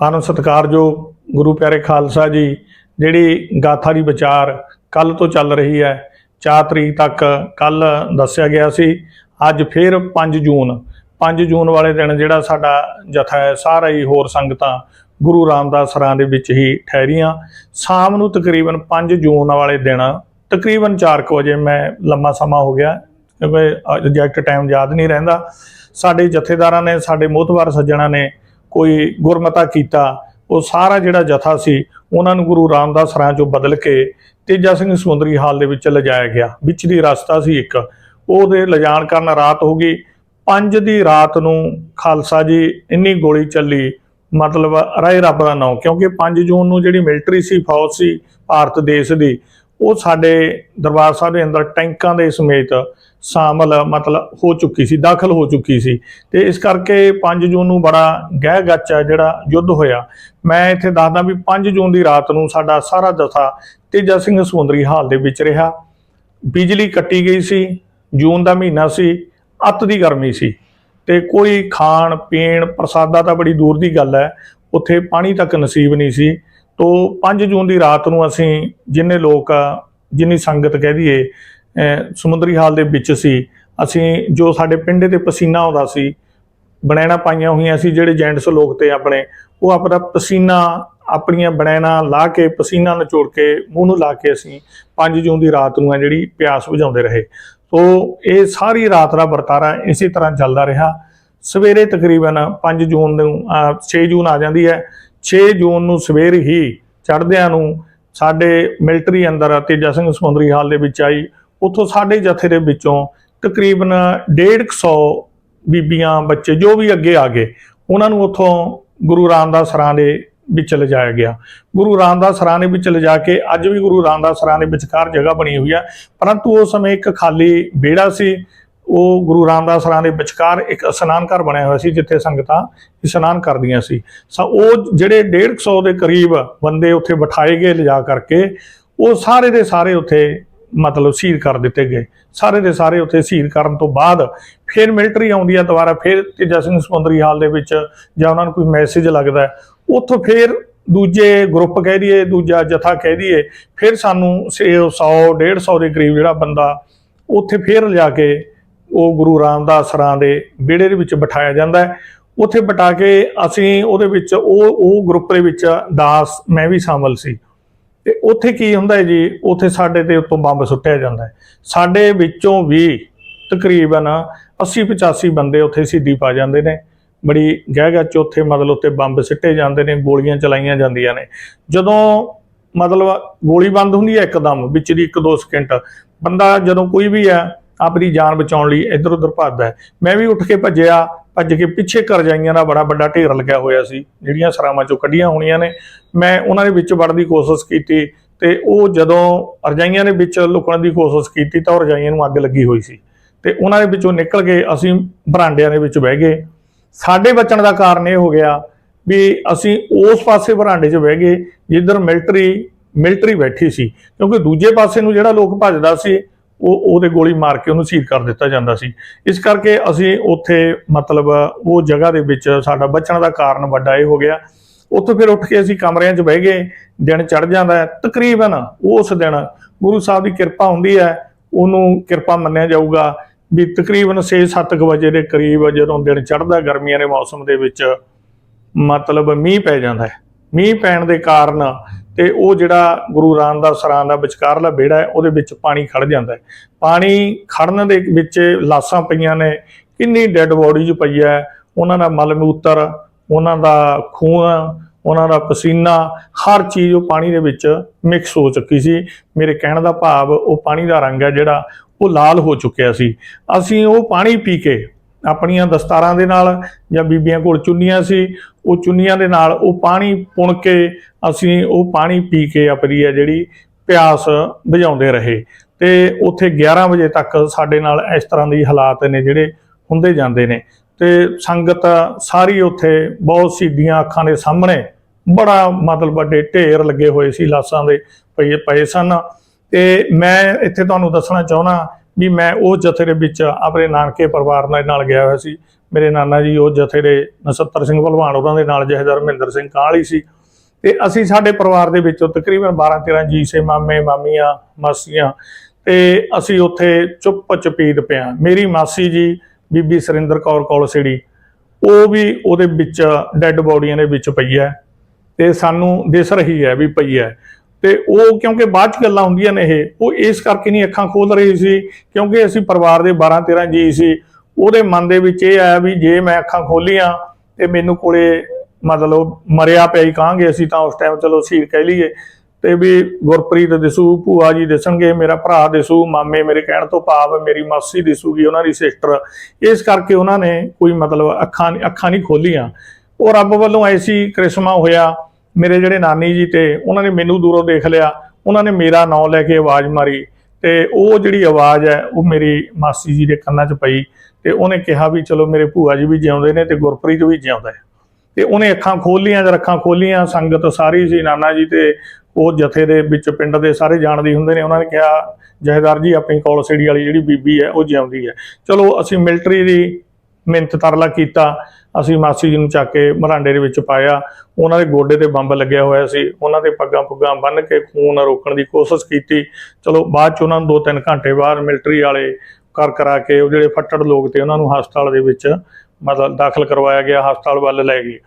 ਪਰਮ ਸਤਿਕਾਰਯੋਗ ਗੁਰੂ ਪਿਆਰੇ ਖਾਲਸਾ ਜੀ, ਜਿਹੜੀ ਗਾਥਾ ਦੀ ਵਿਚਾਰ ਕੱਲ ਤੋਂ ਚੱਲ ਰਹੀ ਹੈ 4 ਤਰੀਕ ਤੱਕ ਕੱਲ ਦੱਸਿਆ ਗਿਆ ਸੀ, ਅੱਜ ਫਿਰ 5 ਜੂਨ 5 ਜੂਨ ਵਾਲੇ ਦਿਨ ਜਿਹੜਾ ਸਾਡਾ ਜਥਾ ਹੈ, ਸਾਰਾ ਹੀ ਹੋਰ ਸੰਗਤਾਂ ਗੁਰੂ ਰਾਮਦਾਸ ਸਰਾਂ ਦੇ ਵਿੱਚ ਹੀ ਠਹਿਰੀਆਂ। ਸ਼ਾਮ ਨੂੰ ਤਕਰੀਬਨ 5 ਜੂਨ ਵਾਲੇ ਦਿਨ, ਤਕਰੀਬਨ 4 ਵਜੇ ਮੈਂ ਲੰਮਾ ਸਮਾਂ ਹੋ ਗਿਆ, ਕਿਉਂਕਿ ਐਗਜ਼ੈਕਟ ਟਾਈਮ ਯਾਦ ਨਹੀਂ ਰਹਿੰਦਾ। ਸਾਡੇ ਜਥੇਦਾਰਾਂ ਨੇ, ਸਾਡੇ ਮੋਹਤਵਾਰ ਸੱਜਣਾ ਨੇ ਕੋਈ ਗੁਰਮਤਾ ਕੀਤਾ, ਉਹ ਸਾਰਾ ਜਿਹੜਾ ਜਥਾ ਸੀ, ਉਹਨਾਂ ਨੂੰ ਗੁਰੂ ਰਾਮਦਾਸ ਸਰਾਂ ਚੋਂ ਬਦਲ ਕੇ ਤੇਜਾ ਸਿੰਘ ਸਮੁੰਦਰੀ ਹਾਲ ਦੇ ਵਿੱਚ ਲਿਜਾਇਆ ਗਿਆ। ਵਿੱਚ ਦੀ ਰਸਤਾ ਸੀ ਇੱਕ। ਉਹਦੇ ਲਿਜਾਣ ਕਾਰਨ ਰਾਤ ਹੋ ਗਈ। ਪੰਜ ਦੀ ਰਾਤ ਨੂੰ ਖਾਲਸਾ ਜੀ ਇੰਨੀ ਗੋਲੀ ਚੱਲੀ, ਮਤਲਬ ਰਾਏ ਰੱਬ ਦਾ ਨਾਮ, ਕਿਉਂਕਿ 5 ਜੂਨ ਨੂੰ ਜਿਹੜੀ ਮਿਲਟਰੀ ਸੀ, ਫੌਜ ਸੀ, ਭਾਰਤ ਦੇਸ਼ ਦੀ, ਉਹ ਸਾਡੇ ਦਰਬਾਰ ਸਾਹਿਬ ਦੇ ਅੰਦਰ ਟੈਂਕਾਂ ਦੇ ਸਮੇਤ ਸ਼ਾਮਲ ਮਤਲਬ ਹੋ ਚੁੱਕੀ ਸੀ, ਦਾਖਲ ਹੋ ਚੁੱਕੀ ਸੀ। ਤੇ ਇਸ ਕਰਕੇ 5 ਜੂਨ ਨੂੰ ਬੜਾ ਗਹਿ ਗੱਚ ਜਿਹੜਾ ਯੁੱਧ ਹੋਇਆ। ਮੈਂ ਇੱਥੇ ਦੱਸਦਾ ਵੀ 5 ਜੂਨ ਦੀ ਰਾਤ ਨੂੰ ਸਾਡਾ ਸਾਰਾ ਜਥਾ ਤੇਜਾ ਸਿੰਘ ਸਮੁੰਦਰੀ ਹਾਲ ਦੇ ਵਿੱਚ ਰਿਹਾ। ਬਿਜਲੀ ਕੱਟੀ ਗਈ ਸੀ, ਜੂਨ ਦਾ ਮਹੀਨਾ ਸੀ, ਅੱਤ ਦੀ ਗਰਮੀ ਸੀ। ਤੇ ਕੋਈ ਖਾਣ, ਪੀਣ, ਪ੍ਰਸਾਦਾ ਤਾਂ ਬੜੀ ਦੂਰ ਦੀ ਗੱਲ ਹੈ, ਉੱਥੇ ਪਾਣੀ ਤੱਕ ਨਸੀਬ ਨਹੀਂ ਸੀ। ਤੋਂ 5 ਜੂਨ ਦੀ ਰਾਤ ਨੂੰ ਅਸੀਂ ਜਿੰਨੇ ਲੋਕ ਜਿੰਨੀ ਸੰਗਤ ਕਹਿ ਦਈਏ ਸਮੁੰਦਰੀ ਹਾਲ ਦੇ ਵਿੱਚ ਸੀ। ਅਸੀਂ ਜੋ ਸਾਡੇ ਪਿੰਡੇ ਤੇ ਪਸੀਨਾ ਆਉਂਦਾ ਸੀ ਬਣੈਣਾ ਪਾਈਆਂ ਹੋਈਆਂ ਸੀ ਜਿਹੜੇ ਜੈਂਟਸ ਲੋਕ ਤੇ ਆਪਣੇ, ਉਹ ਆਪਣਾ ਪਸੀਨਾ ਆਪਣੀਆਂ ਬਣੈਣਾ ਲਾ ਕੇ, ਪਸੀਨਾ ਨਿਚੋੜ ਕੇ, ਮੂੰਹ ਨੂੰ ਲਾ ਕੇ ਅਸੀਂ 5 ਜੂਨ ਦੀ ਰਾਤ ਨੂੰ ਆ ਜਿਹੜੀ ਪਿਆਸ ਬੁਝਾਉਂਦੇ ਰਹੇ। ਸੋ ਇਹ ਸਾਰੀ ਰਾਤ ਦਾ ਵਰਤਾਰਾ ਇਸੇ ਤਰ੍ਹਾਂ ਚੱਲਦਾ ਰਿਹਾ। ਸਵੇਰੇ ਤਕਰੀਬਨ 5 ਜੂਨ ਨੂੰ, ਅਹ 6 ਜੂਨ ਆ ਜਾਂਦੀ ਹੈ। 6 ਜੂਨ ਨੂੰ ਸਵੇਰ ਹੀ ਚੜ੍ਹਦਿਆਂ ਨੂੰ ਸਾਡੇ ਮਿਲਟਰੀ ਅੰਦਰ ਤੇਜਾ ਸਿੰਘ ਸਮੁੰਦਰੀ ਹਾਲ ਦੇ ਵਿੱਚ ਆਈ। ਉੱਥੋਂ ਸਾਡੇ ਜਥੇ ਦੇ ਵਿੱਚੋਂ ਤਕਰੀਬਨ 150 ਬੀਬੀਆਂ, ਬੱਚੇ ਜੋ ਵੀ ਅੱਗੇ ਆ ਗਏ, ਉਹਨਾਂ ਨੂੰ ਉੱਥੋਂ ਗੁਰੂ ਰਾਮਦਾਸ ਰਾਂ ਦੇ ਵਿੱਚ ਲਿਜਾਇਆ ਗਿਆ। ਗੁਰੂ ਰਾਮਦਾਸ ਰਾਂ ਦੇ ਵਿੱਚ ਲਿਜਾ ਕੇ ਅੱਜ ਵੀ ਗੁਰੂ ਰਾਮਦਾਸ ਸਰਾਂ ਦੇ ਵਿਚਕਾਰ ਜਗ੍ਹਾ ਬਣੀ ਹੋਈ ਹੈ ਪਰੰਤੂ ਉਸ ਸਮੇਂ ਇੱਕ ਖਾਲੀ ਵਿਹੜਾ ਸੀ। ਉਹ ਗੁਰੂ ਰਾਮਦਾਸ ਰਾਂ ਦੇ ਵਿਚਕਾਰ ਇੱਕ ਇਸ਼ਨਾਨ ਘਰ ਬਣਿਆ ਹੋਇਆ ਸੀ, ਜਿੱਥੇ ਸੰਗਤਾਂ ਇਸ਼ਨਾਨ ਕਰਦੀਆਂ ਸੀ। ਸੋ ਉਹ ਜਿਹੜੇ 150 ਦੇ ਕਰੀਬ ਬੰਦੇ ਉੱਥੇ ਬਿਠਾਏ ਗਏ ਲਿਜਾ ਕਰਕੇ, ਉਹ ਸਾਰੇ ਦੇ ਸਾਰੇ ਉੱਥੇ ਮਤਲਬ ਸੀਲ ਕਰ ਦਿੱਤੇ ਗਏ। ਸਾਰੇ ਦੇ ਸਾਰੇ ਉੱਥੇ ਸੀਲ ਕਰਨ ਤੋਂ ਬਾਅਦ ਫਿਰ ਮਿਲਟਰੀ ਆਉਂਦੀ ਹੈ ਦੁਬਾਰਾ, ਫਿਰ ਤੇਜਾ ਸਿੰਘ ਸਮੁੰਦਰੀ ਹਾਲ ਦੇ ਵਿੱਚ ਜਾਂ ਉਹਨਾਂ ਨੂੰ ਕੋਈ ਮੈਸੇਜ ਲੱਗਦਾ ਉੱਥੋਂ ਫਿਰ ਦੂਜੇ ਗਰੁੱਪ ਕਹਿ ਦਈਏ, ਦੂਜਾ ਜਥਾ ਕਹਿ ਦਈਏ, ਫਿਰ ਸਾਨੂੰ 100 150 ਦੇ ਕਰੀਬ ਜਿਹੜਾ ਬੰਦਾ ਉੱਥੇ ਫਿਰ ਲਿਜਾ ਕੇ ਉਹ ਗੁਰੂ ਰਾਮਦਾਸ ਰਾਂ ਦੇ ਵਿਹੜੇ ਦੇ ਵਿੱਚ ਬਿਠਾਇਆ ਜਾਂਦਾ ਹੈ। ਉੱਥੇ ਬਿਠਾ ਕੇ ਅਸੀਂ ਉਹਦੇ ਵਿੱਚ, ਉਹ ਉਹ ਗਰੁੱਪ ਦੇ ਵਿੱਚ ਦਾਸ, ਮੈਂ ਵੀ ਸ਼ਾਮਲ ਸੀ। ਤੇ ਉੱਥੇ ਕੀ ਹੁੰਦਾ ਹੈ ਜੀ? ਉੱਥੇ ਸਾਡੇ ਤੇ ਉੱਤੋਂ ਬੰਬ ਸੁੱਟਿਆ ਜਾਂਦਾ ਹੈ। ਸਾਡੇ ਵਿੱਚੋਂ ਵੀ ਤਕਰੀਬਨ 80 85 ਬੰਦੇ ਉੱਥੇ ਸਿੱਧੀ ਪਾ ਜਾਂਦੇ ਨੇ। ਬੜੀ ਗਹਿ ਗੱਚ ਉੱਥੇ ਮਤਲਬ ਉੱਤੇ ਬੰਬ ਸਿੱਟੇ ਜਾਂਦੇ ਨੇ, ਗੋਲੀਆਂ ਚਲਾਈਆਂ ਜਾਂਦੀਆਂ ਨੇ। ਜਦੋਂ ਮਤਲਬ ਗੋਲੀ ਬੰਦ ਹੁੰਦੀ ਹੈ ਇੱਕਦਮ, ਵਿੱਚ ਦੀ 1-2 ਸਕਿੰਟ। ਬੰਦਾ ਜਦੋਂ ਕੋਈ ਵੀ ਹੈ ਆਪਣੀ ਜਾਨ ਬਚਾਉਣ ਲਈ ਇੱਧਰ ਉੱਧਰ ਭੱਜਦਾ ਹੈ। ਮੈਂ ਵੀ ਉੱਠ ਕੇ ਭੱਜਿਆ ਭੱਜ ਕੇ ਪਿੱਛੇ ਕਰਜਾਈਆਂ ਦਾ ਬੜਾ ਵੱਡਾ ਢੇਰ ਲੱਗਿਆ ਹੋਇਆ ਸੀ, ਜਿਹੜੀਆਂ ਸਰਾਵਾਂ ਚੋਂ ਕੱਢੀਆਂ ਹੋਣੀਆਂ ਨੇ। ਮੈਂ ਉਹਨਾਂ ਦੇ ਵਿੱਚ ਵੜਨ ਦੀ ਕੋਸ਼ਿਸ਼ ਕੀਤੀ ਤੇ ਉਹ ਜਦੋਂ ਰਜਾਈਆਂ ਦੇ ਵਿੱਚ ਲੁਕਣ ਦੀ ਕੋਸ਼ਿਸ਼ ਕੀਤੀ ਤਾਂ ਉਹ ਰਜਾਈਆਂ ਨੂੰ ਅੱਗ ਲੱਗੀ ਹੋਈ ਸੀ। ਤੇ ਉਹਨਾਂ ਦੇ ਵਿੱਚੋਂ ਨਿਕਲ ਕੇ ਅਸੀਂ ਬਰਾਂਡਿਆਂ ਦੇ ਵਿੱਚ ਬਹਿ ਗਏ। ਸਾਡੇ ਬਚਣ ਦਾ ਕਾਰਨ ਇਹ ਹੋ ਗਿਆ ਵੀ ਅਸੀਂ ਉਸ ਪਾਸੇ ਬਰਾਂਡੇ 'ਚ ਬਹਿ ਗਏ ਜਿੱਧਰ ਮਿਲਟਰੀ ਮਿਲਟਰੀ ਬੈਠੀ ਸੀ। ਕਿਉਂਕਿ ਦੂਜੇ ਪਾਸੇ ਨੂੰ ਜਿਹੜਾ ਲੋਕ ਭੱਜਦਾ ਸੀ ਉਹ ਉਹਦੇ ਗੋਲੀ ਮਾਰ ਕੇ ਉਹਨੂੰ ਸ਼ਹੀਦ ਕਰ ਦਿੱਤਾ ਜਾਂਦਾ ਸੀ। ਇਸ ਕਰਕੇ ਅਸੀਂ ਉੱਥੇ ਮਤਲਬ ਉਹ ਜਗ੍ਹਾ ਦੇ ਵਿੱਚ ਸਾਡਾ ਬਚਣ ਦਾ ਕਾਰਨ ਵੱਡਾ ਇਹ ਹੋ ਗਿਆ। ਉੱਥੋਂ ਫਿਰ ਉੱਠ ਕੇ ਅਸੀਂ ਕਮਰਿਆਂ 'ਚ ਬਹਿ ਗਏ। ਦਿਨ ਚੜ ਜਾਂਦਾ ਹੈ। ਤਕਰੀਬਨ ਉਸ ਦਿਨ ਗੁਰੂ ਸਾਹਿਬ ਦੀ ਕਿਰਪਾ ਹੁੰਦੀ ਹੈ, ਉਹਨੂੰ ਕਿਰਪਾ ਮੰਨਿਆ ਜਾਊਗਾ ਵੀ ਤਕਰੀਬਨ 6-7 ਵਜੇ ਦੇ ਕਰੀਬ ਜਦੋਂ ਦਿਨ ਚੜ੍ਹਦਾ, ਗਰਮੀਆਂ ਦੇ ਮੌਸਮ ਦੇ ਵਿੱਚ ਮਤਲਬ ਮੀਂਹ ਪੈ ਜਾਂਦਾ ਹੈ। ਮੀਂਹ ਪੈਣ ਦੇ ਕਾਰਨ ਤੇ ਉਹ ਜਿਹੜਾ ਗੁਰੂ ਰਾਮਦਾਸ ਸਰਾਂ ਦਾ ਵਿਚਕਾਰਲਾ ਵਿਹੜਾ ਹੈ, ਉਹਦੇ ਵਿੱਚ ਪਾਣੀ ਖੜ ਜਾਂਦਾ ਹੈ। ਪਾਣੀ ਖੜਨ ਦੇ ਵਿੱਚ ਲਾਸਾਂ ਪਈਆਂ ਨੇ, ਕਿੰਨੀ ਡੈੱਡ ਬੋਡੀਜ਼ ਪਈ ਹੈ, ਉਹਨਾਂ ਦਾ ਮਲ ਮੂਤਰ, ਉਹਨਾਂ ਦਾ ਖੂਨ ਉਹਨਾਂ ਦਾ ਪਸੀਨਾ, ਹਰ ਚੀਜ਼ ਉਹ ਪਾਣੀ ਦੇ ਵਿੱਚ ਮਿਕਸ ਹੋ ਚੁੱਕੀ ਸੀ। ਮੇਰੇ ਕਹਿਣ ਦਾ ਭਾਵ ਉਹ ਪਾਣੀ ਦਾ ਰੰਗ ਹੈ ਜਿਹੜਾ ਉਹ ਲਾਲ ਹੋ ਚੁੱਕਿਆ ਸੀ। ਅਸੀਂ ਉਹ ਪਾਣੀ ਪੀ ਕੇ ਆਪਣੀਆਂ ਦਸਤਾਰਾਂ ਦੇ ਨਾਲ ਜਾਂ ਬੀਬੀਆਂ ਕੋਲ ਚੁੰਨੀਆਂ ਸੀ, ਉਹ ਚੁੰਨੀਆਂ ਦੇ ਨਾਲ ਉਹ ਪਾਣੀ ਪੁਣ ਕੇ ਅਸੀਂ ਉਹ ਪਾਣੀ ਪੀ ਕੇ ਆਪਣੀ ਹੈ ਜਿਹੜੀ ਪਿਆਸ ਬੁਝਾਉਂਦੇ ਰਹੇ। ਤੇ ਉੱਥੇ 11 ਵਜੇ ਤੱਕ ਸਾਡੇ ਨਾਲ ਇਸ ਤਰ੍ਹਾਂ ਦੀ ਹਾਲਾਤ ਨੇ ਜਿਹੜੇ ਹੁੰਦੇ ਜਾਂਦੇ ਨੇ। ਤੇ ਸੰਗਤ ਸਾਰੀ ਉੱਥੇ ਬਹੁਤ ਸਿੱਧੀਆਂ ਅੱਖਾਂ ਦੇ ਸਾਹਮਣੇ ਬੜਾ ਮਤਲਬ ਵੱਡੇ ਢੇਰ ਲੱਗੇ ਹੋਏ ਸੀ, ਲਾਸਾਂ ਦੇ ਪਏ ਪਏ ਸਨ। ਤੇ ਮੈਂ ਇੱਥੇ ਤੁਹਾਨੂੰ ਦੱਸਣਾ ਚਾਹੁੰਦਾ ਵੀ ਮੈਂ ਉਹ ਜਥੇ ਦੇ ਵਿੱਚ ਆਪਣੇ ਨਾਨਕੇ ਪਰਿਵਾਰ ਨਾਲ ਨਾਲ ਗਿਆ ਹੋਇਆ ਸੀ। ਮੇਰੇ ਨਾਨਾ ਜੀ ਉਹ ਜਥੇ ਦੇ ਨਸੱਤਰ ਸਿੰਘ ਭਲਵਾਨ, ਉਹਨਾਂ ਦੇ ਨਾਲ ਜਹੇਦਾਰ ਮਹਿੰਦਰ ਸਿੰਘ ਕਾਹਲੀ ਸੀ। ਤੇ ਅਸੀਂ ਸਾਡੇ ਪਰਿਵਾਰ ਦੇ ਵਿੱਚੋਂ ਤਕਰੀਬਨ 12 13 ਜੀ ਸੇ ਮਾਮੇ, ਮਾਮੀਆਂ, ਮਾਸੀਆਂ, ਤੇ ਅਸੀਂ ਉੱਥੇ ਚੁੱਪ ਚਪੀਤ ਪਿਆ ਮੇਰੀ ਮਾਸੀ ਜੀ, ਬੀਬੀ ਸੁਰਿੰਦਰ ਕੌਰ ਕੌਲਸੇੜੀ, ਉਹ ਵੀ ਉਹਦੇ ਵਿੱਚ ਡੈੱਡ ਬੋਡੀਆਂ ਦੇ ਵਿੱਚ ਪਈ ਹੈ। ਤੇ ਸਾਨੂੰ ਦਿਸ ਰਹੀ ਹੈ ਵੀ ਪਈ ਹੈ। ਤੇ ਉਹ ਕਿਉਂਕਿ ਬਾਅਦ ਚ ਗੱਲਾਂ ਹੁੰਦੀਆਂ ਨੇ ਇਹ, ਉਹ ਇਸ ਕਰਕੇ ਨਹੀਂ ਅੱਖਾਂ ਖੋਲ ਰਹੀ ਸੀ, ਕਿਉਂਕਿ ਅਸੀਂ ਪਰਿਵਾਰ ਦੇ 12 13 ਜੀ ਸੀ। ਉਹਦੇ ਮਨ ਦੇ ਵਿੱਚ ਇਹ ਆਇਆ ਵੀ ਜੇ ਮੈਂ ਅੱਖਾਂ ਖੋਲੀਆਂ ਤੇ ਮੈਨੂੰ ਕੋਲੇ ਮਤਲਬ ਮਰਿਆ ਪਿਆ ਹੀ ਕਹਾਂਗੇ ਅਸੀਂ, ਤਾਂ ਉਸ ਟਾਈਮ ਚਲੋ ਸ਼ਹੀਦ ਕਹਿ ਲਈਏ। ਤੇ ਵੀ ਗੁਰਪ੍ਰੀਤ ਦਿਸੂ, ਭੂਆ ਜੀ ਦਿਸਣਗੇ, ਮੇਰਾ ਭਰਾ ਦਿਸੂ, ਮਾਮੇ ਮੇਰੇ ਕਹਿਣ ਤੋਂ ਭਾਵ ਮੇਰੀ ਮਾਸੀ ਦਿਸੂਗੀ, ਉਹਨਾਂ ਦੀ ਸਿਸਟਰ ਇਸ ਕਰਕੇ ਉਹਨਾਂ ਨੇ ਕੋਈ ਮਤਲਬ ਅੱਖਾਂ ਅੱਖਾਂ ਨਹੀਂ ਖੋਲੀਆਂ। ਉਹ ਰੱਬ ਵੱਲੋਂ ਐਸੀ ਕ੍ਰਿਸ਼ਮਾ ਹੋਇਆ। ਮੇਰੇ ਜਿਹੜੇ ਨਾਨੀ ਜੀ ਤੇ ਉਹਨਾਂ ਨੇ ਮੈਨੂੰ ਦੂਰੋਂ ਦੇਖ ਲਿਆ, ਉਹਨਾਂ ਨੇ ਮੇਰਾ ਨਾਂ ਲੈ ਕੇ ਆਵਾਜ਼ ਮਾਰੀ ਤੇ ਉਹ ਜਿਹੜੀ ਆਵਾਜ਼ ਹੈ ਉਹ ਮੇਰੀ ਮਾਸੀ ਜੀ ਦੇ ਕੰਨਾਂ 'ਚ ਪਈ ਤੇ ਉਹਨੇ ਕਿਹਾ ਵੀ ਚਲੋ ਮੇਰੇ ਭੂਆ ਜੀ ਵੀ ਜਿਉਂਦੇ ਨੇ ਤੇ ਗੁਰਪ੍ਰੀਤ ਵੀ ਜਿਉਂਦਾ ਹੈ। ਤੇ ਉਹਨੇ ਅੱਖਾਂ ਖੋਲੀਆਂ, ਜਦ ਅੱਖਾਂ ਖੋਲੀਆਂ, ਸੰਗਤ ਸਾਰੀ ਸੀ, ਨਾਨਾ ਜੀ ਤੇ ਉਹ ਜਥੇ ਦੇ ਵਿੱਚ ਪਿੰਡ ਦੇ ਸਾਰੇ ਜਾਣਦੇ ਹੁੰਦੇ ਨੇ, ਉਹਨਾਂ ਨੇ ਕਿਹਾ, ਜਹੇਦਾਰ ਜੀ, ਆਪਣੀ ਕੌਲਸੇੜੀ ਵਾਲੀ ਜਿਹੜੀ ਬੀਬੀ ਹੈ, ਉਹ ਜਿਉਂਦੀ ਹੈ। ਚਲੋ ਅਸੀਂ ਮਿਲਟਰੀ ਦੀ ਮਿਹਨਤ ਤਰਲਾ ਕੀਤਾ, ਅਸੀਂ ਮਾਸੀ ਜੀ ਨੂੰ ਚੱਕ ਕੇ ਮਰਾਂਡੇ ਦੇ ਵਿੱਚ ਪਾਇਆ। ਉਹਨਾਂ ਦੇ ਗੋਡੇ ਤੇ ਬੰਬ ਲੱਗਿਆ ਹੋਇਆ ਸੀ। ਉਹਨਾਂ ਦੇ ਪੱਗਾਂ ਪੁੱਗਾਂ ਬੰਨ੍ਹ ਕੇ ਖੂਨ ਰੋਕਣ ਦੀ ਕੋਸ਼ਿਸ਼ ਕੀਤੀ। ਚਲੋ, ਬਾਅਦ ਚ ਉਹਨਾਂ ਨੂੰ 2-3 ਘੰਟੇ ਬਾਅਦ ਮਿਲਟਰੀ ਵਾਲੇ ਕਰ ਕਰਾ ਕੇ ਉਹ ਜਿਹੜੇ ਫੱਟੜ ਲੋਕ ਤੇ ਉਹਨਾਂ ਨੂੰ ਹਸਪਤਾਲ ਦੇ ਵਿੱਚ ਮਤਲਬ ਦਾਖਲ ਕਰਵਾਇਆ ਗਿਆ, ਹਸਪਤਾਲ ਵੱਲ ਲੈ ਗਏ।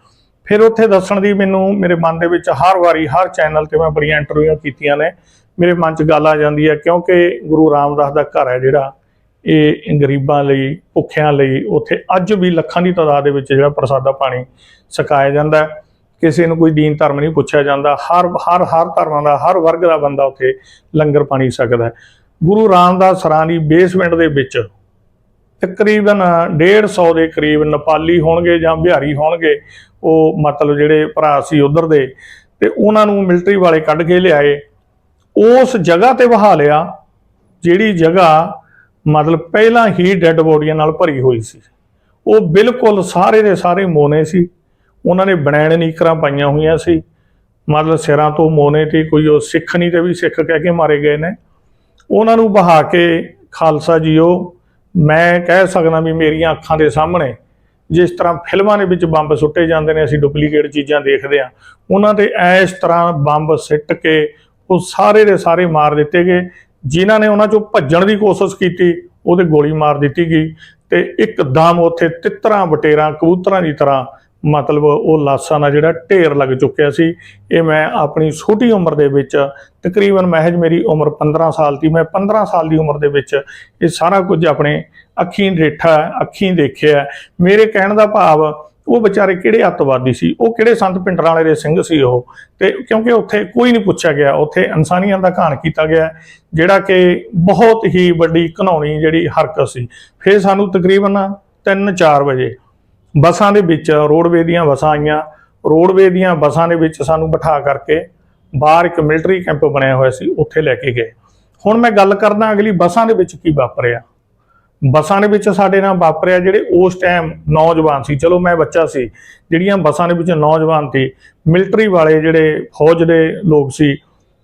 ਫਿਰ ਉੱਥੇ ਦੱਸਣ ਦੀ ਮੈਨੂੰ ਮੇਰੇ ਮਨ ਦੇ ਵਿੱਚ ਹਰ ਵਾਰੀ, ਹਰ ਚੈਨਲ ਤੇ ਮੈਂ ਬੜੀਆਂ ਇੰਟਰਵਿਊਆਂ ਕੀਤੀਆਂ ਨੇ। ਮੇਰੇ ਮਨ 'ਚ ਗੱਲ ਆ ਜਾਂਦੀ ਹੈ ਕਿਉਂਕਿ ਗੁਰੂ ਰਾਮਦਾਸ ਦਾ ਘਰ ਹੈ ਜਿਹੜਾ। ਇਹ ਗਰੀਬਾਂ ਲਈ, ਭੁੱਖਿਆਂ ਲਈ ਉੱਥੇ ਅੱਜ ਵੀ ਲੱਖਾਂ ਦੀ ਤਾਦਾਦ ਦੇ ਵਿੱਚ ਜਿਹੜਾ ਪ੍ਰਸਾਦਾ ਪਾਣੀ ਛਕਾਇਆ ਜਾਂਦਾ ਹੈ। ਕਿਸੇ ਨੂੰ ਕੋਈ ਦੀਨ ਧਰਮ ਨਹੀਂ ਪੁੱਛਿਆ ਜਾਂਦਾ। ਹਰ ਹਰ ਹਰ ਧਰਮਾਂ ਦਾ, ਹਰ ਵਰਗ ਦਾ ਬੰਦਾ ਉੱਥੇ ਲੰਗਰ ਪਾਣੀ ਸਕਦਾ ਹੈ। ਗੁਰੂ ਰਾਮਦਾਸ ਸਰਾਂ ਦੀ ਬੇਸਮੈਂਟ ਦੇ ਵਿੱਚ ਤਕਰੀਬਨ 150 ਦੇ ਕਰੀਬ ਨੇਪਾਲੀ ਹੋਣਗੇ ਜਾਂ ਬਿਹਾਰੀ ਹੋਣਗੇ, ਉਹ ਮਤਲਬ ਜਿਹੜੇ ਭਰਾ ਸੀ ਉਧਰ ਦੇ, ਤੇ ਉਹਨਾਂ ਨੂੰ ਮਿਲਟਰੀ ਵਾਲੇ ਕੱਢ ਕੇ ਲਿਆਏ। ਉਸ ਜਗ੍ਹਾ ਤੇ ਵਹਾ ਲਿਆ, ਜਿਹੜੀ ਜਗ੍ਹਾ ਮਤਲਬ ਪਹਿਲਾਂ ਹੀ ਡੈੱਡ ਬੋਡੀਆਂ ਨਾਲ ਭਰੀ ਹੋਈ ਸੀ। ਉਹ ਬਿਲਕੁਲ ਸਾਰੇ ਦੇ ਸਾਰੇ ਮੋਨੇ ਸੀ। ਉਹਨਾਂ ਨੇ ਬਣੈਣ ਨੀਕਰਾਂ ਪਾਈਆਂ ਹੋਈਆਂ ਸੀ। ਮਤਲਬ ਸਿਰਾਂ ਤੋਂ ਮੋਨੇ ਤੇ ਕੋਈ ਉਹ ਸਿੱਖ ਨਹੀਂ ਤੇ ਵੀ ਸਿੱਖ ਕਹਿ ਕੇ ਮਾਰੇ ਗਏ ਨੇ। ਉਹਨਾਂ ਨੂੰ ਬਹਾ ਕੇ, ਖਾਲਸਾ ਜੀਓ, ਮੈਂ ਕਹਿ ਸਕਦਾ ਵੀ ਮੇਰੀਆਂ ਅੱਖਾਂ ਦੇ ਸਾਹਮਣੇ ਜਿਸ ਤਰ੍ਹਾਂ ਫਿਲਮਾਂ ਦੇ ਵਿੱਚ ਬੰਬ ਸੁੱਟੇ ਜਾਂਦੇ ਨੇ, ਅਸੀਂ ਡੁਪਲੀਕੇਟ ਚੀਜ਼ਾਂ ਦੇਖਦੇ ਆ ਉਹਨਾਂ ਤੇ ਇਸ ਤਰ੍ਹਾਂ ਬੰਬ ਸਿੱਟ ਕੇ ਉਹ ਸਾਰੇ ਦੇ ਸਾਰੇ ਮਾਰ ਦਿੱਤੇ ਗਏ। ਜਿਨ੍ਹਾਂ ਨੇ ਉਹਨਾਂ ਚੋਂ ਭੱਜਣ ਦੀ ਕੋਸ਼ਿਸ਼ ਕੀਤੀ, ਉਹਦੇ ਗੋਲੀ ਮਾਰ ਦਿੱਤੀ ਗਈ ਤੇ ਇੱਕਦਮ ਉੱਥੇ ਤਿੱਤਰਾਂ ਬਟੇਰਾਂ ਕਬੂਤਰਾਂ ਦੀ ਤਰ੍ਹਾਂ ਮਤਲਬ ਉਹ ਲਾਸ਼ਾਂ ਦਾ ਜਿਹੜਾ ਢੇਰ ਲੱਗ ਚੁੱਕਿਆ ਸੀ। ਇਹ ਮੈਂ ਆਪਣੀ ਛੋਟੀ ਉਮਰ ਦੇ ਵਿੱਚ, ਤਕਰੀਬਨ ਮਹਿਜ ਮੇਰੀ ਉਮਰ 15 ਸਾਲ ਦੀ ਮੈਂ 15 ਸਾਲ ਦੀ ਉਮਰ ਦੇ ਵਿੱਚ ਇਹ ਸਾਰਾ ਕੁਝ ਆਪਣੇ ਅੱਖੀਂ ਡੇਠਾ ਅੱਖੀਂ ਦੇਖਿਆ। ਮੇਰੇ ਕਹਿਣ ਦਾ ਭਾਵ ਉਹ ਵਿਚਾਰੇ ਕਿਹੜੇ ਅੱਤਵਾਦੀ ਸੀ? ਉਹ ਕਿਹੜੇ ਸੰਤ ਪਿੰਡਰਾਂ ਵਾਲੇ ਦੇ ਸਿੰਘ ਸੀ ਉਹ? ਤੇ ਕਿਉਂਕਿ ਉੱਥੇ ਕੋਈ ਨਹੀਂ ਪੁੱਛਿਆ ਗਿਆ। ਉੱਥੇ ਇਨਸਾਨੀਅਤ ਦਾ ਘਾਣ ਕੀਤਾ ਗਿਆ ਜਿਹੜਾ ਕਿ ਬਹੁਤ ਹੀ ਵੱਡੀ ਘਨਾਉਣੀ ਜਿਹੜੀ ਹਰਕਤ ਸੀ। ਫਿਰ ਸਾਨੂੰ ਤਕਰੀਬਨ 3-4 ਵਜੇ ਬੱਸਾਂ ਦੇ ਵਿੱਚ ਰੋਡਵੇ ਦੀਆਂ ਬੱਸਾਂ ਆਈਆਂ। ਰੋਡਵੇ ਦੀਆਂ ਬੱਸਾਂ ਦੇ ਵਿੱਚ ਸਾਨੂੰ ਬਿਠਾ ਕਰਕੇ ਬਾਹਰ ਇੱਕ ਮਿਲਟਰੀ ਕੈਂਪ ਬਣਿਆ ਹੋਇਆ ਸੀ, ਉੱਥੇ ਲੈ ਕੇ ਗਏ। ਹੁਣ ਮੈਂ ਗੱਲ ਕਰਦਾ ਅਗਲੀ ਬੱਸਾਂ ਦੇ ਵਿੱਚ ਕੀ ਵਾਪਰਿਆ। ਬੱਸਾਂ ਦੇ ਵਿੱਚ ਸਾਡੇ ਨਾਲ ਵਾਪਰਿਆ ਜਿਹੜੇ ਉਸ ਟਾਈਮ ਨੌਜਵਾਨ ਸੀ, ਚਲੋ ਮੈਂ ਬੱਚਾ ਸੀ, ਜਿਹੜੀਆਂ ਬੱਸਾਂ ਦੇ ਵਿੱਚ ਨੌਜਵਾਨ ਸੀ ਮਿਲਟਰੀ ਵਾਲੇ ਜਿਹੜੇ ਫੌਜ ਦੇ ਲੋਕ ਸੀ,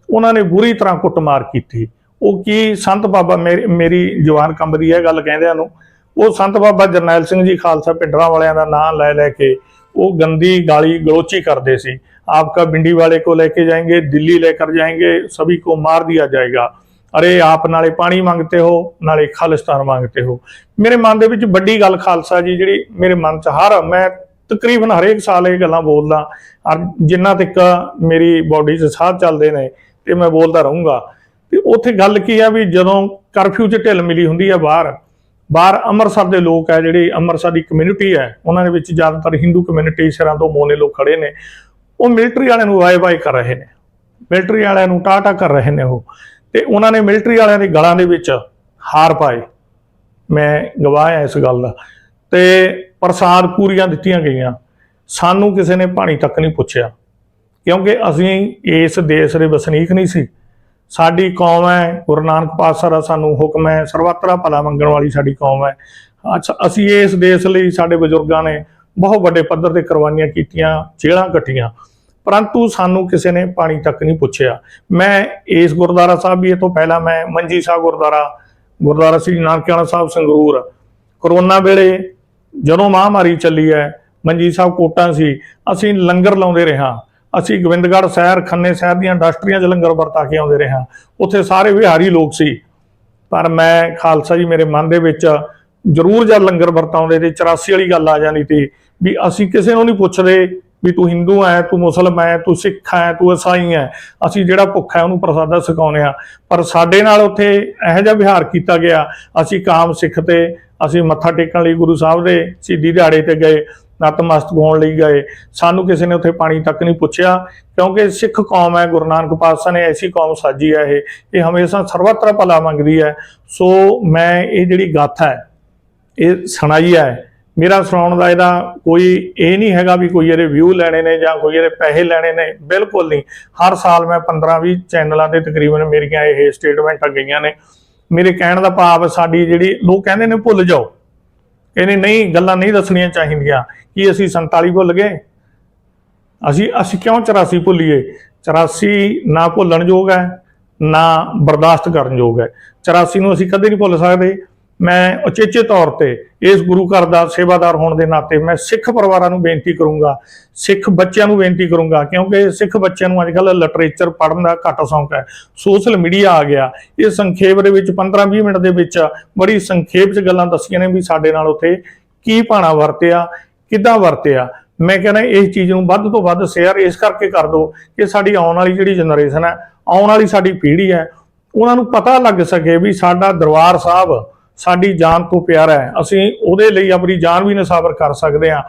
ਉਹਨਾਂ ਨੇ ਬੁਰੀ ਤਰ੍ਹਾਂ ਕੁੱਟਮਾਰ ਕੀਤੀ। ਉਹ ਕੀ ਸੰਤ ਬਾਬਾ ਮੇਰੀ ਜਵਾਨ ਕੰਬਦੀ ਹੈ ਗੱਲ ਕਹਿੰਦਿਆਂ ਨੂੰ, ਉਹ ਸੰਤ ਬਾਬਾ ਜਰਨੈਲ ਸਿੰਘ ਜੀ ਖਾਲਸਾ ਪਿੰਡਰਾ ਵਾਲਿਆਂ ਦਾ ਨਾਂ ਲੈ ਲੈ ਕੇ ਉਹ ਗੰਦੀ ਗਾਲੀ ਗਲੋਚੀ ਕਰਦੇ ਸੀ। ਆਪਕਾ ਬਿੰਡੀ ਵਾਲੇ ਕੋ ਲੈ ਕੇ ਜਾਏਗੇ, ਦਿੱਲੀ ਲੈ ਕਰ ਜਾਏਗੇ, ਸਭੀ ਕੋ ਮਾਰ ਦਿਆ ਜਾਏਗਾ। ਅਰੇ ਆਪ ਨਾਲੇ ਪਾਣੀ ਮੰਗਤੇ ਹੋ, ਨਾਲੇ ਖਾਲਿਸਤਾਨ ਮੰਗਤੇ ਹੋ। ਮੇਰੇ ਮਨ ਦੇ ਵਿੱਚ ਵੱਡੀ ਗੱਲ ਖਾਲਸਾ ਜੀ, ਜਿਹੜੀ ਮੇਰੇ ਮਨ 'ਚ ਹਰ, ਮੈਂ ਤਕਰੀਬਨ ਹਰੇਕ ਸਾਲ ਇਹ ਗੱਲਾਂ ਬੋਲਦਾ। ਔਰ ਜਿੰਨਾ ਤੱਕ ਮੇਰੀ ਬਾਡੀ 'ਚ ਸਾਹ ਚੱਲਦੇ ਨੇ, ਤੇ ਮੈਂ ਬੋਲਦਾ ਰਹੂੰਗਾ। ਤੇ ਉੱਥੇ ਗੱਲ ਕੀ ਆ ਵੀ ਜਦੋਂ ਕਰਫਿਊ 'ਚ ਢਿੱਲ ਮਿਲੀ ਹੁੰਦੀ ਆ ਬਾਹਰ ਬਾਹਰ ਅੰਮ੍ਰਿਤਸਰ ਦੇ ਲੋਕ ਹੈ ਜਿਹੜੇ ਅੰਮ੍ਰਿਤਸਰ ਦੀ ਕਮਿਊਨਿਟੀ ਹੈ ਉਹਨਾਂ ਦੇ ਵਿੱਚ ਜ਼ਿਆਦਾਤਰ ਹਿੰਦੂ ਕਮਿਊਨਿਟੀ ਸਿਰਾਂ ਤੋਂ ਮੋਨੇ ਲੋਕ ਖੜੇ ਨੇ। ਉਹ ਮਿਲਟਰੀ ਵਾਲਿਆਂ ਨੂੰ ਵਾਏ ਵਾਏ ਕਰ ਰਹੇ ਨੇ। ਮਿਲਟਰੀ ਵਾਲਿਆਂ ਨੂੰ ਟਾਟਾ ਕਰ ਰਹੇ ਨੇ ਉਹ। ਤੇ ਉਹਨਾਂ ਨੇ ਮਿਲਟਰੀ ਵਾਲਿਆਂ ਦੇ ਗਲਾਂ ਦੇ ਵਿੱਚ ਹਾਰ ਪਾਏ। ਮੈਂ ਗਵਾਹ ਹਾਂ ਇਸ ਗੱਲ ਦਾ। ਤੇ ਪ੍ਰਸਾਦ ਪੂਰੀਆਂ ਦਿੱਤੀਆਂ ਗਈਆਂ। ਸਾਨੂੰ ਕਿਸੇ ਨੇ ਪਾਣੀ ਤੱਕ ਨਹੀਂ ਪੁੱਛਿਆ। ਕਿਉਂਕਿ ਅਸੀਂ ਇਸ ਦੇਸ਼ ਦੇ ਵਸਨੀਕ ਨਹੀਂ ਸੀ। ਸਾਡੀ ਕੌਮ ਹੈ, ਗੁਰੂ ਨਾਨਕ ਪਾਤਸ਼ਾਹ ਦਾ ਸਾਨੂੰ ਹੁਕਮ ਹੈ ਸਰਬੱਤਰਾ ਭਲਾ ਮੰਗਣ ਵਾਲੀ ਸਾਡੀ ਕੌਮ ਹੈ। ਅੱਛਾ ਅਸੀਂ ਇਸ ਦੇਸ਼ ਲਈ ਸਾਡੇ ਬਜ਼ੁਰਗਾਂ ਨੇ ਬਹੁਤ ਵੱਡੇ ਪੱਧਰ ਤੇ ਕੁਰਬਾਨੀਆਂ ਕੀਤੀਆਂ, ਜੇਲ੍ਹਾਂ ਕੱਟੀਆਂ। ਪਰੰਤੂ ਸਾਨੂੰ ਕਿਸੇ ਨੇ ਪਾਣੀ ਤੱਕ ਨਹੀਂ ਪੁੱਛਿਆ। ਮੈਂ ਇਸ ਗੁਰਦੁਆਰਾ ਸਾਹਿਬ ਵੀ ਇਹ ਤੋਂ ਪਹਿਲਾਂ ਮੈਂ ਮੰਜੀ ਸਾਹਿਬ ਗੁਰਦੁਆਰਾ ਗੁਰਦੁਆਰਾ ਸ੍ਰੀ ਨਾਨਕਿਆਣਾ ਸਾਹਿਬ ਸੰਗਰੂਰ। ਕਰੋਨਾ ਵੇਲੇ ਜਦੋਂ ਮਹਾਮਾਰੀ ਚੱਲੀ ਹੈ, ਮੰਜੀ ਸਾਹਿਬ ਕੋਟਾਂ ਸੀ, ਅਸੀਂ ਲੰਗਰ ਲਾਉਂਦੇ ਰਹਾ ਅਸੀਂ ਗੋਬਿੰਦਗੜ੍ਹ ਸ਼ਹਿਰ, ਖੰਨੇ ਸ਼ਹਿਰ ਦੀਆਂ ਇੰਡਸਟਰੀਆਂ 'ਚ ਲੰਗਰ ਵਰਤਾ ਕੇ ਆਉਂਦੇ ਰਹਾ ਉੱਥੇ ਸਾਰੇ ਵਿਹਾਰੀ ਲੋਕ ਸੀ। ਪਰ ਮੈਂ, ਖਾਲਸਾ ਜੀ ਮੇਰੇ ਮਨ ਦੇ ਵਿੱਚ ਜ਼ਰੂਰ ਜਦ ਲੰਗਰ ਵਰਤਾਉਂਦੇ ਤੇ 84 ਵਾਲੀ ਗੱਲ ਆ ਜਾਂਦੀ ਸੀ ਵੀ ਅਸੀਂ ਕਿਸੇ ਨੂੰ ਨਹੀਂ ਪੁੱਛਦੇ ਵੀ ਤੂੰ ਹਿੰਦੂ ਹੈ ਤੂੰ ਮੁਸਲਮ ਹੈ ਤੂੰ ਸਿੱਖ ਹੈ ਤੂੰ ਈਸਾਈ ਹੈ ਅਸੀਂ ਜਿਹੜਾ ਭੁੱਖਾ ਹੈ ਉਹਨੂੰ ਪ੍ਰਸਾਦਾ ਛਕਾਉਂਦੇ ਆ ਪਰ ਸਾਡੇ ਨਾਲ ਉੱਥੇ ਇਹੋ ਜਿਹਾ ਵਿਹਾਰ ਕੀਤਾ ਗਿਆ। ਅਸੀਂ ਕਾਮ ਸਿੱਖ ਤੇ, ਅਸੀਂ ਮੱਥਾ ਟੇਕਣ ਲਈ ਗੁਰੂ ਸਾਹਿਬ ਦੇ ਸ਼ਹੀਦੀ ਦਿਹਾੜੇ ਤੇ ਗਏ, ਨਤਮਸਤਕ ਹੋਣ ਲਈ ਗਏ। ਸਾਨੂੰ ਕਿਸੇ ਨੇ ਉੱਥੇ ਪਾਣੀ ਤੱਕ ਨਹੀਂ ਪੁੱਛਿਆ, ਕਿਉਂਕਿ ਸਿੱਖ ਕੌਮ ਹੈ ਗੁਰੂ ਨਾਨਕ ਪਾਤਸ਼ਾਹ ਨੇ ਐਸੀ ਕੌਮ ਸਾਜੀ ਹੈ ਇਹ। ਇਹ ਹਮੇਸ਼ਾ ਸਰਵਤਰ ਭਲਾ ਮੰਗਦੀ ਹੈ ਸੋ ਮੈਂ ਇਹ ਜਿਹੜੀ ਗਾਥਾ ਹੈ ਇਹ ਸੁਣਾਈ ਹੈ ਮੇਰਾ ਸੁਣਾਉਣ ਦਾ ਇਹਦਾ ਕੋਈ ਇਹ ਨਹੀਂ ਹੈਗਾ ਵੀ ਕੋਈ ਇਹਦੇ ਵਿਊ ਲੈਣੇ ਨੇ ਜਾਂ ਕੋਈ ਇਹਦੇ ਪੈਸੇ ਲੈਣੇ ਨੇ, ਬਿਲਕੁਲ ਨਹੀਂ। ਹਰ ਸਾਲ ਮੈਂ 15-20 ਚੈਨਲਾਂ ਤੇ ਤਕਰੀਬਨ ਮੇਰੀਆਂ ਇਹ ਸਟੇਟਮੈਂਟਾਂ ਗਈਆਂ ਨੇ। ਮੇਰੇ ਕਹਿਣ ਦਾ ਭਾਵ ਸਾਡੀ ਜਿਹੜੀ, ਲੋਕ ਕਹਿੰਦੇ ਨੇ ਭੁੱਲ ਜਾਓ। ਇਹਨੇ ਨਹੀਂ, ਗੱਲਾਂ ਨਹੀਂ ਦੱਸਣੀਆਂ ਚਾਹੀਦੀਆਂ ਕਿ ਅਸੀਂ 47 ਭੁੱਲ ਗਏ। ਅਸੀਂ ਅਸੀਂ ਕਿਉਂ 84 ਭੁੱਲੀਏ? 84 ਨਾ ਭੁੱਲਣ ਯੋਗ ਹੈ, ਨਾ ਬਰਦਾਸ਼ਤ ਕਰਨ ਯੋਗ ਹੈ। 84 ਨੂੰ ਅਸੀਂ ਕਦੇ ਨਹੀਂ ਭੁੱਲ ਸਕਦੇ। ਮੈਂ ਉਚੇਚੇ ਤੌਰ ਤੇ ਇਸ ਗੁਰੂ ਘਰ ਦਾ ਸੇਵਾਦਾਰ ਹੋਣ ਦੇ ਨਾਤੇ ਮੈਂ ਸਿੱਖ ਪਰਿਵਾਰਾਂ ਨੂੰ ਬੇਨਤੀ ਕਰੂੰਗਾ, ਸਿੱਖ ਬੱਚਿਆਂ ਨੂੰ ਬੇਨਤੀ ਕਰੂੰਗਾ, ਕਿਉਂਕਿ ਸਿੱਖ ਬੱਚਿਆਂ ਨੂੰ ਅੱਜਕੱਲ ਲਿਟਰੇਚਰ ਪੜ੍ਹਨ ਦਾ ਘੱਟ ਸ਼ੌਂਕ ਹੈ ਸੋਸ਼ਲ ਮੀਡੀਆ ਆ ਗਿਆ, ਇਹ ਸੰਖੇਪ ਦੇ ਵਿੱਚ 15-20 ਮਿੰਟ ਦੇ ਵਿੱਚ ਬੜੀ ਸੰਖੇਪ ਚ ਗੱਲਾਂ ਦੱਸੀਆਂ ਨੇ ਵੀ ਸਾਡੇ ਨਾਲ ਉੱਥੇ ਕੀ ਭਾਣਾ ਵਰਤਿਆ, ਕਿੱਦਾਂ ਵਰਤਿਆ। ਮੈਂ ਕਹਿੰਦਾ ਇਸ ਚੀਜ਼ ਨੂੰ ਵੱਧ ਤੋਂ ਵੱਧ ਸ਼ੇਅਰ ਇਸ ਕਰਕੇ ਕਰ ਦਿਓ ਕਿ ਸਾਡੀ ਆਉਣ ਵਾਲੀ ਜਿਹੜੀ ਜਨਰੇਸ਼ਨ ਹੈ, ਆਉਣ ਵਾਲੀ ਸਾਡੀ ਪੀੜ੍ਹੀ ਹੈ, ਉਹਨਾਂ ਨੂੰ ਪਤਾ ਲੱਗ ਸਕੇ ਵੀ ਸਾਡਾ ਦਰਬਾਰ ਸਾਹਿਬ ਸਾਡੀ ਜਾਨ ਤੋਂ ਪਿਆਰਾ ਹੈ। ਅਸੀਂ ਉਹਦੇ ਲਈ ਆਪਣੀ ਜਾਨ ਵੀ ਨਿਸਾਬਰ ਕਰ ਸਕਦੇ ਹਾਂ।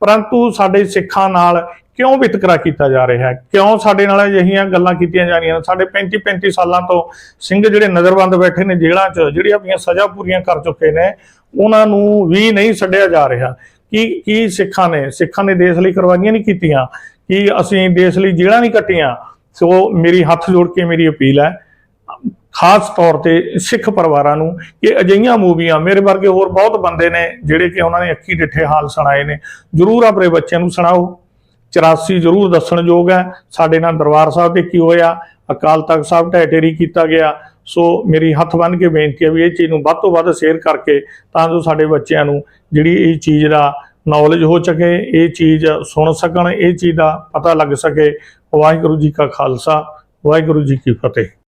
ਪਰੰਤੂ ਸਾਡੇ ਸਿੱਖਾਂ ਨਾਲ ਕਿਉਂ ਵਿਤਕਰਾ ਕੀਤਾ ਜਾ ਰਿਹਾ ਹੈ? ਕਿਉਂ ਸਾਡੇ ਨਾਲ ਅਜਿਹੀਆਂ ਗੱਲਾਂ ਕੀਤੀਆਂ ਜਾ ਰਹੀਆਂ ਸਾਡੇ 35 35 ਸਾਲਾਂ ਤੋਂ ਸਿੰਘ ਜਿਹੜੇ ਨਜ਼ਰਬੰਦ ਬੈਠੇ ਨੇ ਜੇਲ੍ਹਾਂ 'ਚ ਜਿਹੜੀ ਆਪਣੀਆਂ ਸਜ਼ਾ ਪੂਰੀਆਂ ਕਰ ਚੁੱਕੇ ਨੇ, ਉਹਨਾਂ ਨੂੰ ਵੀ ਨਹੀਂ ਛੱਡਿਆ ਜਾ ਰਿਹਾ। ਕੀ ਕੀ ਸਿੱਖਾਂ ਨੇ? ਸਿੱਖਾਂ ਨੇ ਦੇਸ਼ ਲਈ ਕੁਰਬਾਨੀਆਂ ਨਹੀਂ ਕੀਤੀਆਂ? ਕੀ ਅਸੀਂ ਦੇਸ਼ ਲਈ ਜੇਲ੍ਹਾਂ ਨਹੀਂ ਕੱਟੀਆਂ? ਸੋ ਮੇਰੀ ਹੱਥ ਜੋੜ ਕੇ ਮੇਰੀ ਅਪੀਲ ਹੈ ਖਾਸ ਤੌਰ ਤੇ ਸਿੱਖ ਪਰਿਵਾਰਾਂ ਨੂੰ ਕਿ ਅਜਿਹੀਆਂ ਮੂਵੀਆਂ ਮੇਰੇ ਵਰਗੇ ਹੋਰ ਬਹੁਤ ਬੰਦੇ ਨੇ ਜਿਹੜੇ ਕਿ ਉਹਨਾਂ ਨੇ ਅੱਖੀ ਡਿੱਠੇ ਹਾਲ ਸੁਣਾਏ ਨੇ। ਜਰੂਰ ਆਪਣੇ ਬੱਚਿਆਂ ਨੂੰ ਸੁਣਾਓ। 84 ਜਰੂਰ ਦੱਸਣਯੋਗ ਹੈ। ਸਾਡੇ ਨਾਲ ਦਰਬਾਰ ਸਾਹਿਬ ਤੇ ਕੀ ਹੋਇਆ? ਅਕਾਲ ਤਖਤ ਸਾਹਿਬ ਢਹਿ ਕੀਤਾ ਗਿਆ। ਸੋ ਮੇਰੀ ਹੱਥ ਬੰਨ ਕੇ ਬੇਨਤੀ ਹੈ ਵੀ ਇਹ ਚੀਜ਼ ਨੂੰ ਵੱਧ ਤੋਂ ਵੱਧ ਸ਼ੇਅਰ ਕਰਕੇ ਤਾਂ ਜੋ ਸਾਡੇ ਬੱਚਿਆਂ ਨੂੰ ਜਿਹੜੀ ਇਹ ਚੀਜ਼ ਦਾ ਨੌਲੇਜ ਹੋ ਸਕੇ, ਇਹ ਚੀਜ਼ ਸੁਣ ਸਕਣ, ਇਹ ਚੀਜ਼ ਦਾ ਪਤਾ ਲੱਗ ਸਕੇ। ਵਾਹਿਗੁਰੂ ਜੀ ਕਾ ਖਾਲਸਾ, ਵਾਹਿਗੁਰੂ ਜੀ ਕੀ ਫਤਿਹ।